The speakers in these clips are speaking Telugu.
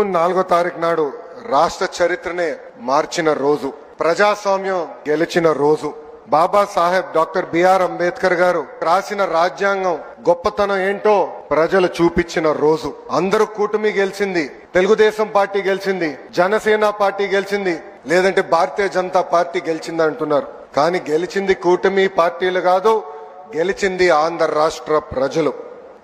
జూన్ నాలుగో తారీఖు నాడు రాష్ట్ర చరిత్రనే మార్చిన రోజు ప్రజాస్వామ్యం గెలిచిన రోజు. Baba Saheb doctor B R Ambedkar garu రాసిన రాజ్యాంగం గొప్పతనం ఏంటో ప్రజలు చూపించిన రోజు. అందరూ కూటమి గెలిచింది తెలుగుదేశం పార్టీ గెలిచింది జనసేన పార్టీ గెలిచింది లేదంటే భారతీయ జనతా పార్టీ గెలిచింది అంటున్నారు. కానీ గెలిచింది కూటమి పార్టీలు కాదు గెలిచింది ఆంధ్ర రాష్ట్ర ప్రజలు.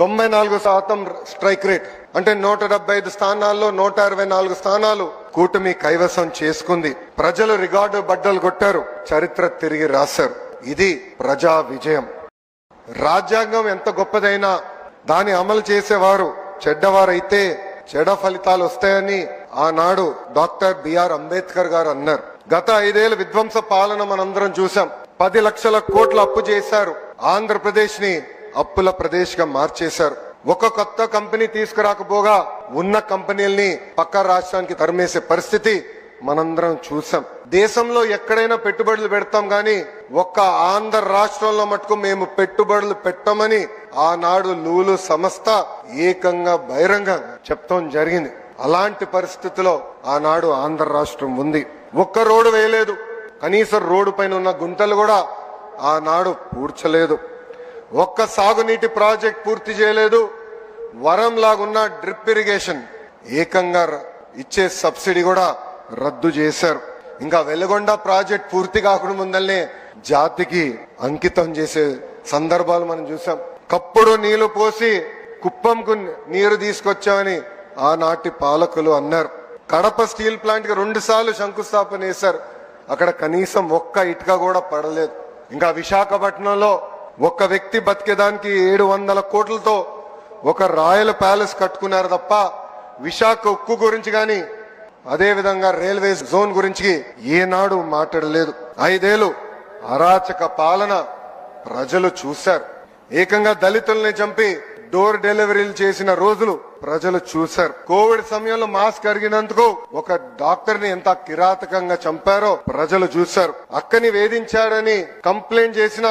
తొంభై నాలుగు శాతం స్ట్రైక్ రేట్. అంటే నూట డెబ్బై ఐదు స్థానాల్లో నూట అరవై నాలుగు స్థానాలు కూటమి కైవసం చేసుకుంది. ప్రజలు రికార్డు బడ్డలు కొట్టారు. చరిత్ర తిరిగి రాశారు. ఇది ప్రజా విజయం. రాజ్యాంగం ఎంత గొప్పదైనా దాన్ని అమలు చేసేవారు చెడ్డవారైతే చెడ ఫలితాలు వస్తాయని ఆనాడు డాక్టర్ బిఆర్ అంబేద్కర్ గారు అన్నారు. గత ఐదేళ్ళ విధ్వంస పాలన మనందరం చూసాం పది లక్షల కోట్ల అప్పు చేశారు. ఆంధ్రప్రదేశ్ని అప్పుల ప్రదేశ్గా మార్చేశారు. ఒక కొత్త కంపెనీ తీసుకురాకపోగా ఉన్న కంపెనీల్ని పక్క రాష్ట్రానికి తరిమేసే పరిస్థితి మనందరం చూసాం. దేశంలో ఎక్కడైనా పెట్టుబడులు పెడతాం గాని ఒక్క ఆంధ్ర రాష్ట్రంలో మటుకు మేము పెట్టుబడులు పెట్టమని ఆనాడు లూలు సంస్థ ఏకంగా బహిరంగంగా చెప్తాం జరిగింది. అలాంటి పరిస్థితిలో ఆనాడు ఆంధ్ర రాష్ట్రం ఉంది. ఒక్క రోడ్డు వేయలేదు. కనీసం రోడ్డు పైన ఉన్న గుంటలు కూడా ఆనాడు పూడ్చలేదు. ఒక్క సాగునీటి ప్రాజెక్ట్ పూర్తి చేయలేదు. వరం లాగున్న డ్రిప్ ఇరిగేషన్. ఏకంగా ఇచ్చే సబ్సిడీ కూడా రద్దు చేశారు. ఇంకా వెలుగొండ ప్రాజెక్ట్ పూర్తి కాకుండా ముందల్నే జాతికి అంకితం చేసే సందర్భాలు మనం చూసాం. కప్పుడు నీళ్ళు పోసి కుప్పంకు నీరు తీసుకొచ్చామని ఆనాటి పాలకులు అన్నారు. కడప స్టీల్ ప్లాంట్కి రెండు సార్లు శంకుస్థాపన చేశారు. అక్కడ కనీసం ఒక్క ఇటుక కూడా పడలేదు. ఇంకా విశాఖపట్నంలో ఒక్క వ్యక్తి బతికేదానికి ఏడు వందల కోట్లతో ఒక రాయల్ ప్యాలెస్ కట్టుకున్నారు తప్ప విశాఖ ఉక్కు గురించి గాని అదేవిధంగా రైల్వే జోన్ గురించి ఏనాడు మాట్లాడలేదు. ఐదేళ్ళు అరాచక పాలన ప్రజలు చూశారు. ఏకంగా దళితుల్ని చంపి డోర్ డెలివరీలు చేసిన రోజులు ప్రజలు చూశారు. కోవిడ్ సమయంలో మాస్క్ అరిగినందుకు ఒక డాక్టర్ని ఎంత కిరాతకంగా చంపారో ప్రజలు చూశారు. అక్కని వేధించాడని కంప్లైంట్ చేసిన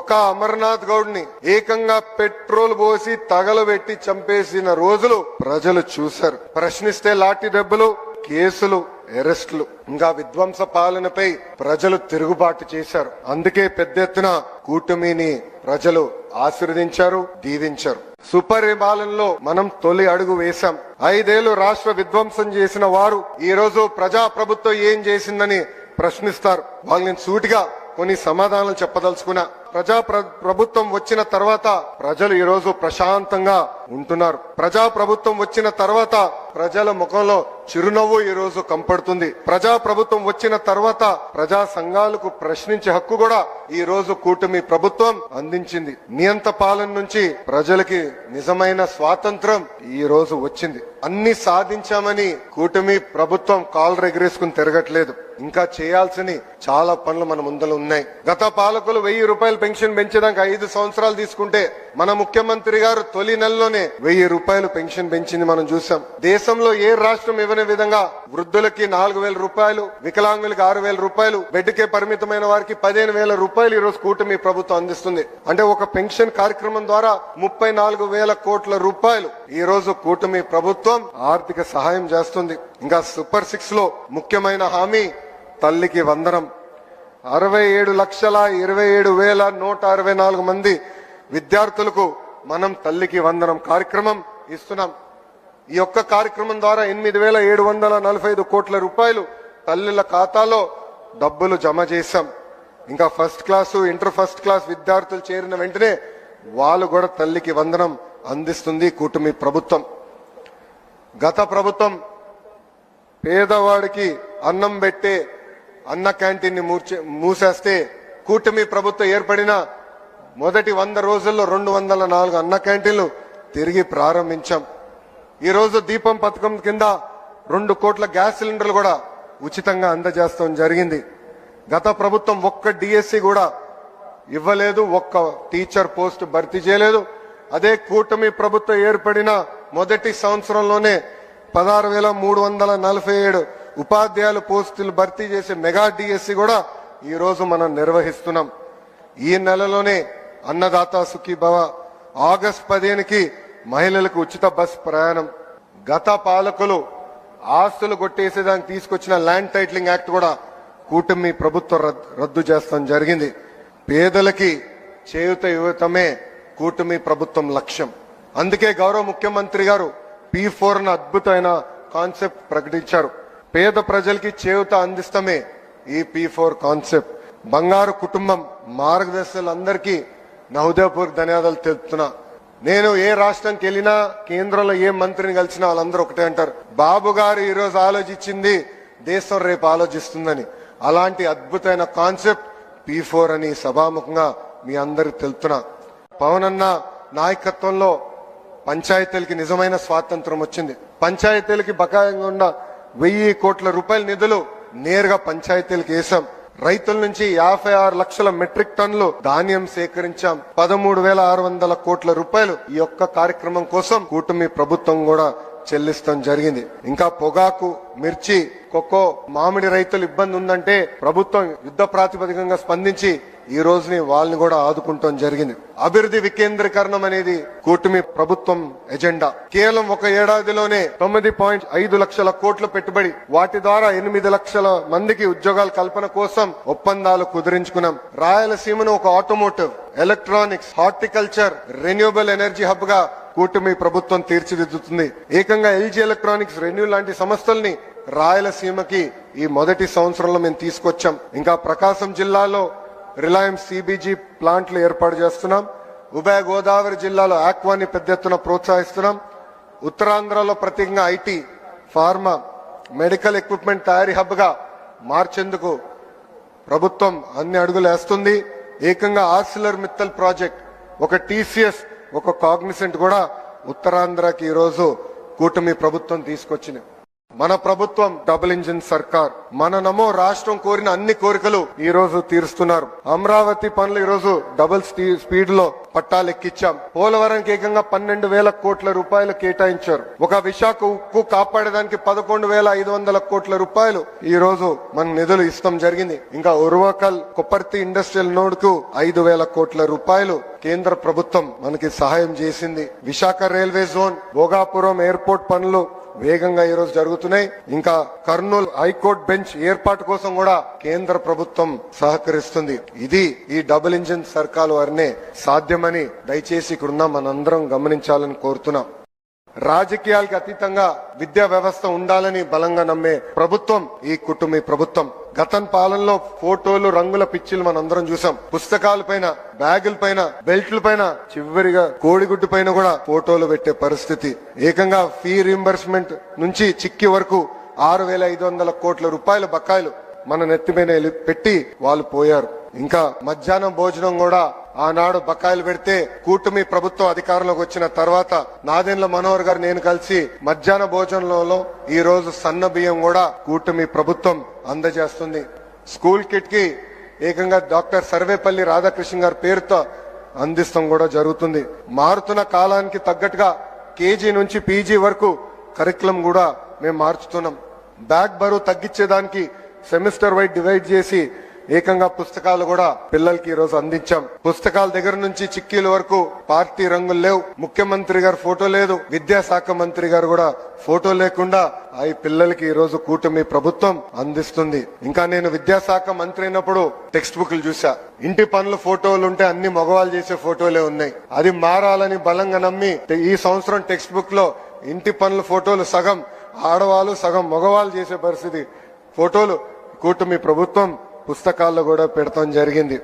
ఒక అమర్నాథ్ గౌడ్ని ఏకంగా పెట్రోల్ పోసి తగలబెట్టి చంపేసిన రోజులు ప్రజలు చూశారు. ప్రశ్నిస్తే లాఠీ దెబ్బలు కేసులు అరెస్టులు ఇంకా విధ్వంస పాలనపై ప్రజలు తిరుగుబాటు చేశారు. అందుకే పెద్ద ఎత్తున కూటమిని ప్రజలు ఆశీర్వదించారు దీవించారు. సుపరిపాలనలో మనం తొలి అడుగు వేశాం. ఐదేళ్ళు రాష్ట్ర విధ్వంసం చేసిన వారు ఈ రోజు ప్రజా ప్రభుత్వం ఏం చేసిందని ప్రశ్నిస్తారు. వాళ్ళని సూటిగా కొన్ని సమాధానాలు చెప్పదలుచుకున్నా. ప్రజా ప్రభుత్వం వచ్చిన తర్వాత ప్రజలు ఈ రోజు ప్రశాంతంగా ఉంటున్నారు. ప్రజా ప్రభుత్వం వచ్చిన తర్వాత ప్రజల ముఖంలో చిరునవ్వు ఈ రోజు కంపడుతుంది. ప్రజా ప్రభుత్వం వచ్చిన తర్వాత ప్రజా సంఘాలకు ప్రశ్నించే హక్కు కూడా ఈ రోజు కూటమి ప్రభుత్వం అందించింది. నియంత పాలన నుంచి ప్రజలకి నిజమైన స్వాతంత్రం ఈ రోజు వచ్చింది. అన్ని సాధించామని కూటమి ప్రభుత్వం కాలు రెగరేసుకుని తిరగట్లేదు. ఇంకా చేయాల్సిన చాలా పనులు మన ముందర ఉన్నాయి. గత పాలకులు వెయ్యి రూపాయలు పెన్షన్ పెంచడానికి ఐదు సంవత్సరాలు తీసుకుంటే మన ముఖ్యమంత్రి గారు తొలి నెలలోనే వెయ్యి రూపాయలు పెన్షన్ పెంచింది మనం చూసాం. దేశంలో ఏ రాష్ట్రం ఇవ్వని విధంగా వృద్ధులకి నాలుగు వేల రూపాయలు వికలాంగులకి ఆరు వేల రూపాయలు బెడ్కే పరిమితమైన వారికి పదిహేను వేల రూపాయలు ఈరోజు కూటమి ప్రభుత్వం అందిస్తుంది. అంటే ఒక పెన్షన్ కార్యక్రమం ద్వారా ముప్పై నాలుగు వేల కోట్ల రూపాయలు ఈ రోజు కూటమి ప్రభుత్వం ఆర్థిక సహాయం చేస్తుంది. ఇంకా సూపర్ సిక్స్లో ముఖ్యమైన హామీ తల్లికి వందనం. అరవై ఏడు లక్షల ఇరవై ఏడు వేల నూట అరవై నాలుగు మంది విద్యార్థులకు మనం తల్లికి వందనం కార్యక్రమం ఇస్తున్నాం. ఈ యొక్క కార్యక్రమం ద్వారా ఎనిమిది వేల ఏడు వందల నలభై ఐదు కోట్ల రూపాయలు తల్లుల ఖాతాలో డబ్బులు జమ చేశాం. ఇంకా first class inter first class విద్యార్థులు చేరిన వెంటనే వాళ్ళు కూడా తల్లికి వందనం అందిస్తుంది కూటమి ప్రభుత్వం. గత ప్రభుత్వం పేదవాడికి అన్నం పెట్టే అన్న క్యాంటీన్ని మూర్చే మూసేస్తే కూటమి ప్రభుత్వం ఏర్పడిన మొదటి వంద రోజుల్లో రెండు వందల నాలుగు అన్న క్యాంటీన్లు తిరిగి ప్రారంభించాం. ఈరోజు దీపం పథకం కింద రెండు కోట్ల గ్యాస్ సిలిండర్లు కూడా ఉచితంగా అందజేస్తాం జరిగింది. గత ప్రభుత్వం ఒక్క డిఎస్సి కూడా ఇవ్వలేదు ఒక్క టీచర్ పోస్ట్ భర్తీ చేయలేదు. అదే కూటమి ప్రభుత్వం ఏర్పడిన మొదటి సంవత్సరంలోనే పదహారు వేల మూడు వందల నలభై ఏడు ఉపాధ్యాయుల పోస్టులు భర్తీ చేసే మెగా డిఎస్సి కూడా ఈరోజు మనం నిర్వహిస్తున్నాం. ఈ నెలలోనే అన్నదాత సుఖీభవ ఆగస్ట్ పదిహేనుకి మహిళలకు ఉచిత బస్ ప్రయాణం. గత పాలకులు ఆస్తులు కొట్టేసేదానికి తీసుకొచ్చిన ల్యాండ్ టైటిలింగ్ యాక్ట్ కూడా కూటమి ప్రభుత్వం రద్దు చేస్తాం జరిగింది. పేదలకి చేయుత యువతమే కూటమి ప్రభుత్వం లక్ష్యం. అందుకే గౌరవ ముఖ్యమంత్రి గారు పి ఫోర్ అద్భుతమైన కాన్సెప్ట్ ప్రకటించారు. పేద ప్రజలకి చేయుత అందిస్తమే ఈ పి ఫోర్ కాన్సెప్ట్. బంగారు కుటుంబం మార్గదర్శకులందరికీ నా హృదయపూర్వక ధన్యవాదాలు తెలుపుతున్నా. నేను ఏ రాష్ట్రానికి వెళ్ళినా కేంద్రంలో ఏ మంత్రిని కలిసినా వాళ్ళందరూ ఒకటే అంటారు. బాబు గారు ఈ రోజు ఆలోచించింది దేశం రేపు ఆలోచిస్తుందని. అలాంటి అద్భుతమైన కాన్సెప్ట్ పి ఫోర్ అని సభాముఖంగా మీ అందరికి తెలుపుతున్నా. పవన్ అన్న నాయకత్వంలో పంచాయతీలకి నిజమైన స్వాతంత్రం వచ్చింది. పంచాయతీలకి బకాయంగా ఉన్న వెయ్యి కోట్ల రూపాయల నిధులు నేరుగా పంచాయతీలకు వేశాం. రైతుల నుంచి యాభై ఆరు లక్షల మెట్రిక్ టన్నులు ధాన్యం సేకరించాం. పదమూడు వేల ఆరు వందల కోట్ల రూపాయలు ఈ యొక్క కార్యక్రమం కోసం కూటమి ప్రభుత్వం కూడా చెల్లిస్తాం జరిగింది. ఇంకా పొగాకు మిర్చి కొక్కో మామిడి రైతులు ఇబ్బంది ఉందంటే ప్రభుత్వం యుద్ధ ప్రాతిపదికంగా స్పందించి ఈ రోజుని వాళ్ళని కూడా ఆదుకుంటాం జరిగింది. అభివృద్ధి వికేంద్రీకరణం అనేది కూటమి ప్రభుత్వం ఎజెండా. కేవలం ఒక ఏడాదిలోనే తొమ్మిది పాయింట్ ఐదు లక్షల కోట్ల పెట్టుబడి వాటి ద్వారా ఎనిమిది లక్షల మందికి ఉద్యోగాల కల్పన కోసం ఒప్పందాలు కుదిరించుకున్నాం. రాయలసీమను ఒక automotive electronics horticulture renewable energy హబ్గా కూటమి ప్రభుత్వం తీర్చిదిద్దుతుంది. ఏకంగా ఎల్జీ ఎలక్ట్రానిక్స్ రెన్యూ లాంటి సంస్థల్ని రాయలసీమకి ఈ మొదటి సంవత్సరంలో మేము తీసుకొచ్చాం. ఇంకా ప్రకాశం జిల్లాలో రిలయన్స్ సిబిజీ ప్లాంట్లు ఏర్పాటు చేస్తున్నాం. ఉభయ గోదావరి జిల్లాలో ఆక్వాని పెద్ద ఎత్తున ప్రోత్సహిస్తున్నాం. ఉత్తరాంధ్రలో ప్రత్యేకంగా ఐటీ ఫార్మా మెడికల్ ఎక్విప్మెంట్ తయారీ హబ్గా మార్చేందుకు ప్రభుత్వం అన్ని అడుగులు వేస్తుంది. ఏకంగా ఆర్సిలర్ మిత్తల్ ప్రాజెక్ట్ ఒక టీసీఎస్ ఒక కాగ్నిసెంట్ కూడా ఉత్తరాంధ్రకి ఈరోజు కూటమి ప్రభుత్వం తీసుకొచ్చింది. మన ప్రభుత్వం డబుల్ ఇంజిన్ సర్కార్. మన నమో రాష్ట్రం కోరిన అన్ని కోరికలు ఈ రోజు తీరుస్తున్నారు. అమరావతి పనులు ఈ రోజు డబుల్ స్పీడ్లో పట్టాలు పోలవరంకి ఏకంగా పన్నెండు వేల కోట్ల రూపాయలు కేటాయించారు. ఒక విశాఖ ఉక్కు కాపాడడానికి పదకొండు వేల ఐదు వందల కోట్ల రూపాయలు ఈ రోజు మన నిధులు ఇస్తాం జరిగింది. ఇంకా ఉర్వకల్ కొప్పర్తి ఇండస్ట్రియల్ నోడ్కు ఐదు వేల కోట్ల రూపాయలు కేంద్ర ప్రభుత్వం మనకి సహాయం చేసింది. Visakha railway zone Bhogapuram airport పనులు వేగంగా ఈరోజు జరుగుతున్నాయి. ఇంకా కర్నూలు హైకోర్టు బెంచ్ ఏర్పాటు కోసం కూడా కేంద్ర ప్రభుత్వం సహకరిస్తుంది. ఇది ఈ డబుల్ ఇంజిన్ సర్కార్ వారినే సాధ్యమని దయచేసి ఇక్కడున్న మనందరం గమనించాలని కోరుతున్నాం. రాజకీయాలకు అతీతంగా విద్యా వ్యవస్థ ఉండాలని బలంగా నమ్మే ప్రభుత్వం ఈ కుటుంబీ ప్రభుత్వం. గతం పాలనలో ఫోటోలు రంగుల పిచ్చిలు మనందరం చూసాం పుస్తకాల పైన బ్యాగుల పైన బెల్ట్ల పైన చివరిగా కోడిగుడ్డు పైన కూడా ఫోటోలు పెట్టే పరిస్థితి. ఏకంగా ఫీ రీంబర్స్మెంట్ నుంచి చిక్కి వరకు ఆరు వేల ఐదు వందల కోట్ల రూపాయల బకాయిలు మన నెత్తి మీద పెట్టి వాళ్ళు పోయారు. ఇంకా మధ్యాహ్నం భోజనం కూడా ఆనాడు బకాయిలు పెడితే కూటమి ప్రభుత్వం అధికారంలోకి వచ్చిన తర్వాత నాదెండ్ల మనోహర్ గారు నేను కలిసి మధ్యాహ్న భోజనంలో ఈ రోజు సన్న బియ్యం కూడా కూటమి ప్రభుత్వం అందజేస్తుంది. స్కూల్ కిట్కి ఏకంగా డాక్టర్ సర్వేపల్లి రాధాకృష్ణ గారి పేరుతో అందిస్తాం కూడా జరుగుతుంది. మారుతున్న కాలానికి తగ్గట్టుగా కేజీ నుంచి పీజీ వరకు కరికులం కూడా మేము మార్చుతున్నాం. బ్యాగ్ బరువు తగ్గించేదానికి సెమిస్టర్ వైడ్ డివైడ్ చేసి ఏకంగా పుస్తకాలు కూడా పిల్లలకి ఈ రోజు అందించాం. పుస్తకాల దగ్గర నుంచి చిక్కీల వరకు పార్టీ రంగులు లేవు. ముఖ్యమంత్రి గారు ఫోటో లేదు. విద్యాశాఖ మంత్రి గారు కూడా ఫోటో లేకుండా ఆ పిల్లలకి ఈ రోజు కూటమి ప్రభుత్వం అందిస్తుంది. ఇంకా నేను విద్యాశాఖ మంత్రి అయినప్పుడు టెక్స్ట్ బుక్లు చూసా. ఇంటి పనుల ఫోటోలు ఉంటే అన్ని మగవాళ్ళు చేసే ఫోటోలే ఉన్నాయి. అది మారాలని బలంగా నమ్మి ఈ సంవత్సరం టెక్స్ట్ బుక్లో ఇంటి పనుల ఫోటోలు సగం ఆడవాళ్ళు సగం మగవాళ్ళు చేసే పరిస్థితి ఫోటోలు కూటమి ప్రభుత్వం పుస్తకాల్లో కూడా పెడతాం జరిగింది.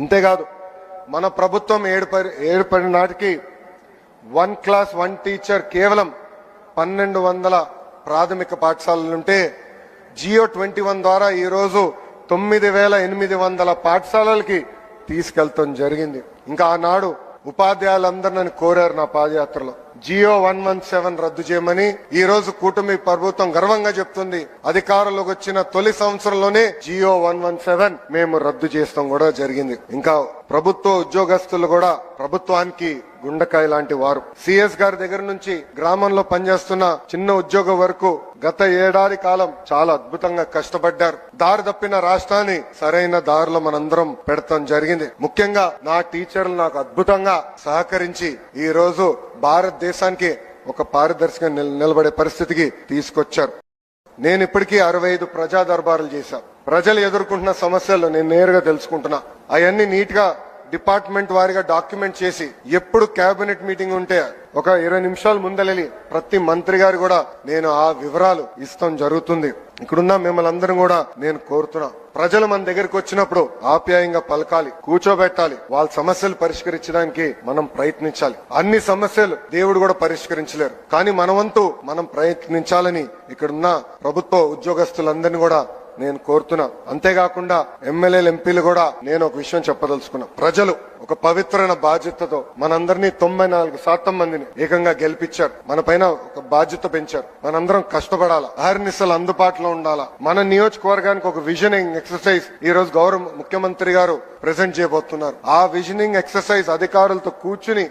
ఇంతేకాదు మన ప్రభుత్వం ఏడుపడి ఏర్పడిన నాటికి వన్ క్లాస్ వన్ టీచర్ కేవలం పన్నెండు వందల ప్రాథమిక పాఠశాలలుంటే జియో ట్వంటీ వన్ ద్వారా ఈరోజు తొమ్మిది వేల ఎనిమిది వందల పాఠశాలలకి తీసుకెళ్తాం జరిగింది. ఇంకా ఆనాడు ఉపాధ్యాయులందరూ నన్ను కోరారు నా పాదయాత్రలో. జియో వన్ వన్ సెవెన్ రద్దు చేయమని ఈ రోజు కూటమి ప్రభుత్వం గర్వంగా చెప్తుంది. అధికారంలోకి వచ్చిన తొలి సంవత్సరంలోనే జియో వన్ వన్ సెవెన్ మేము రద్దు చేస్తాం కూడా జరిగింది. ఇంకా ప్రభుత్వ ఉద్యోగస్తులు కూడా ప్రభుత్వానికి గుండకాయ లాంటి వారు. సిఎస్ గారి దగ్గర నుంచి గ్రామంలో పనిచేస్తున్న చిన్న ఉద్యోగ వరకు గత ఏడాది కాలం చాలా అద్భుతంగా కష్టపడ్డారు. దారి తప్పిన రాష్ట్రాన్ని సరైన దారిలో మనందరం పెడతాం జరిగింది. ముఖ్యంగా నా టీచర్లు నాకు అద్భుతంగా సహకరించి ఈ రోజు భారతదేశానికి ఒక పారదర్శకంగా నిలబడే పరిస్థితికి తీసుకొచ్చారు. నేను ఇప్పటికీ అరవై ఐదు ప్రజా దర్బారులు చేశాను. ప్రజలు ఎదుర్కొంటున్న సమస్యలు నేను నేరుగా తెలుసుకుంటున్నా. అవన్నీ నీట్గా డిపార్ట్మెంట్ వారిగా డాక్యుమెంట్ చేసి ఎప్పుడు కేబినెట్ మీటింగ్ ఉంటే ఒక ఇరవై నిమిషాలు ముందలెళ్ళి ప్రతి మంత్రి గారు కూడా నేను ఆ వివరాలు ఇస్తాం జరుగుతుంది. ఇక్కడున్న మిమ్మల్ని అందరం కూడా నేను కోరుతున్నా. ప్రజలు మన దగ్గరికి వచ్చినప్పుడు ఆప్యాయంగా పలకాలి కూర్చోబెట్టాలి. వాళ్ళ సమస్యలు పరిష్కరించడానికి మనం ప్రయత్నించాలి. అన్ని సమస్యలు దేవుడు కూడా పరిష్కరించలేరు. కానీ మనవంతు మనం ప్రయత్నించాలని ఇక్కడున్న ప్రభుత్వ ఉద్యోగస్తులందరినీ కూడా నేను కోరుతున్నా. అంతేకాకుండా ఎమ్మెల్యేలు ఎంపీలు కూడా నేను ఒక విషయం చెప్పదలుచుకున్నా. ప్రజలు ఒక పవిత్రమైన బాధ్యతతో మనందరినీ తొంభై నాలుగు శాతం మందిని ఏకంగా గెలిపించారు. మన పైన ఒక బాధ్యత పెంచారు. మనందరం కష్టపడాలా? అహర్నిశలు అందుబాటులో ఉండాలా? మన నియోజకవర్గానికి ఒక విజనింగ్ ఎక్సర్సైజ్ ఈ రోజు గౌరవ ముఖ్యమంత్రి గారు ప్రెజెంట్ చేయబోతున్నారు. ఆ విజనింగ్ ఎక్సర్సైజ్ అధికారులతో కూర్చుని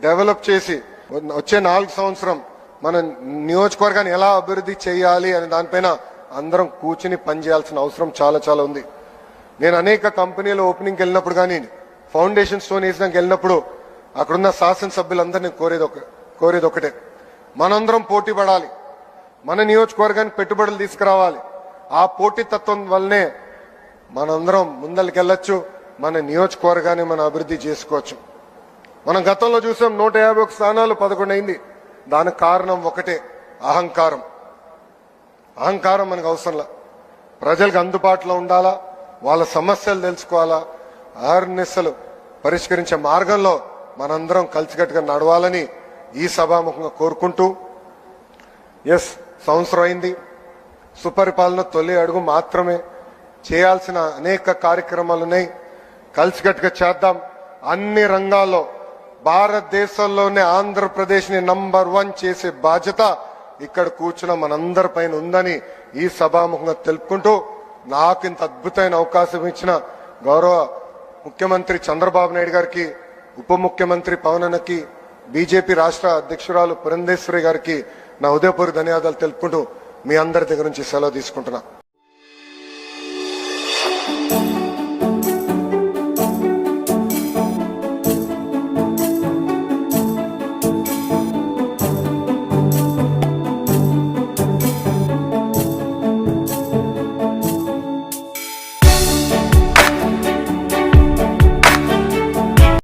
డెవలప్ చేసి వచ్చే నాలుగు సంవత్సరం మన నియోజకవర్గాన్ని ఎలా అభివృద్ధి చేయాలి అనే దానిపైన అందరం కూర్చుని పనిచేయాల్సిన అవసరం చాలా చాలా ఉంది. నేను అనేక కంపెనీల ఓపెనింగ్కి వెళ్ళినప్పుడు కానీ ఫౌండేషన్ స్టోన్ వేసినాక వెళ్ళినప్పుడు అక్కడున్న శాసనసభ్యులందరినీ కోరేది ఒక కోరేది ఒకటే. మనందరం పోటీ పడాలి. మన నియోజకవర్గానికి పెట్టుబడులు తీసుకురావాలి. ఆ పోటీ తత్వం వల్లనే మనందరం ముందరికెళ్ళొచ్చు మన నియోజకవర్గాన్ని మనం అభివృద్ధి చేసుకోవచ్చు. మనం గతంలో చూసాం నూట యాభై ఒక స్థానాలు పదకొండు అయింది. దానికి కారణం ఒకటే అహంకారం. అహంకారం మనకు అవసరంలా. ప్రజలకు అందుబాటులో ఉండాలా? వాళ్ళ సమస్యలు తెలుసుకోవాలా? ఆర్నిస్సలు పరిష్కరించే మార్గంలో మనందరం కలిసికట్టుగా నడవాలని ఈ సభాముఖంగా కోరుకుంటూ ఎస్ సంవత్సరం అయింది. సుపరిపాలన తొలి అడుగు మాత్రమే. చేయాల్సిన అనేక కార్యక్రమాలు ఉన్నాయి. కలిసికట్టుగా చేద్దాం. అన్ని రంగాల్లో భారతదేశంలోనే ఆంధ్రప్రదేశ్ని నంబర్ వన్ చేసే బాధ్యత ఇక్కడ కూర్చున్న మనందరి పైన ఉందని ఈ సభాముఖంగా తెలుపుకుంటూ నాకు ఇంత అద్భుతమైన అవకాశం ఇచ్చిన గౌరవ ముఖ్యమంత్రి చంద్రబాబు నాయుడు గారికి ఉప ముఖ్యమంత్రి పవనన్నకి బీజేపీ రాష్ట్ర అధ్యక్షురాలు పురంధేశ్వరి గారికి నా ఉదయపూర్ ధన్యవాదాలు తెలుపుకుంటూ మీ అందరి దగ్గర నుంచి సెలవు తీసుకుంటున్నా.